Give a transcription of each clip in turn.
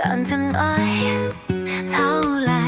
กันทั้งอ้อยเท่าไร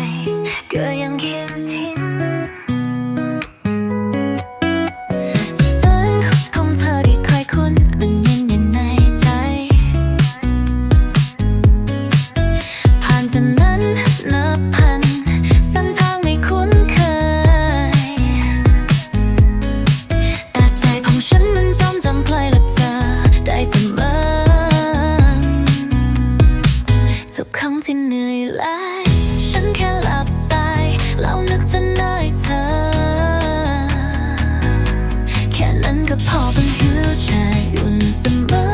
พอเป็นหัวใจอุ่นเสมอ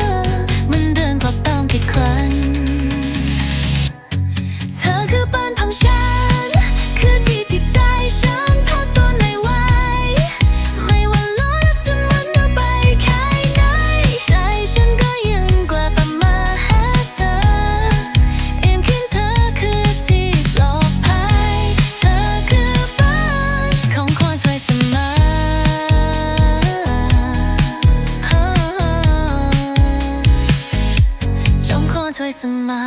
ยเสมอ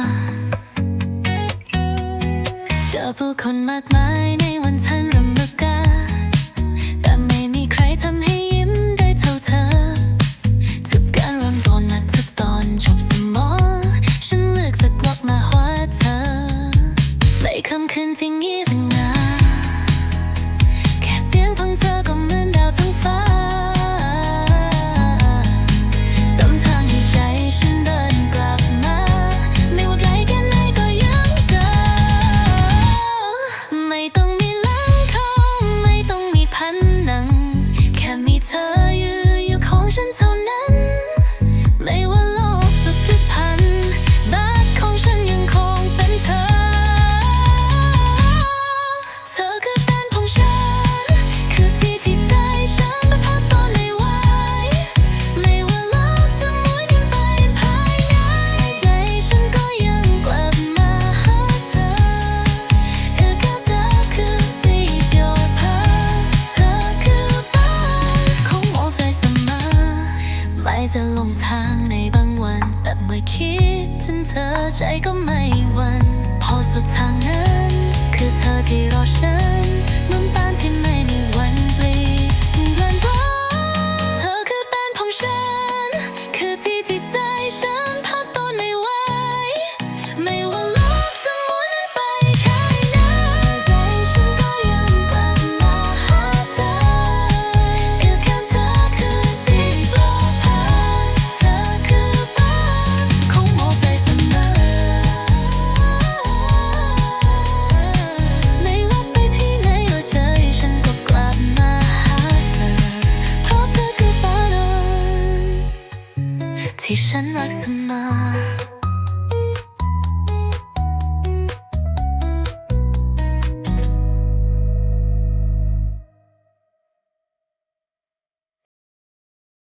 จอผู้คนมากมายในวันทันรำลึกกาแต่ไม่มีใครทำให้ยิ้มได้เท่าเธอ ทุกการเริ่มตอนนัดทุกตอนจบสมอฉันเลือกจะกลับมาหาเธอในค่ำคืนที่เงียบ ใจก็ไม่วัน พอสุดทาง 난 락스마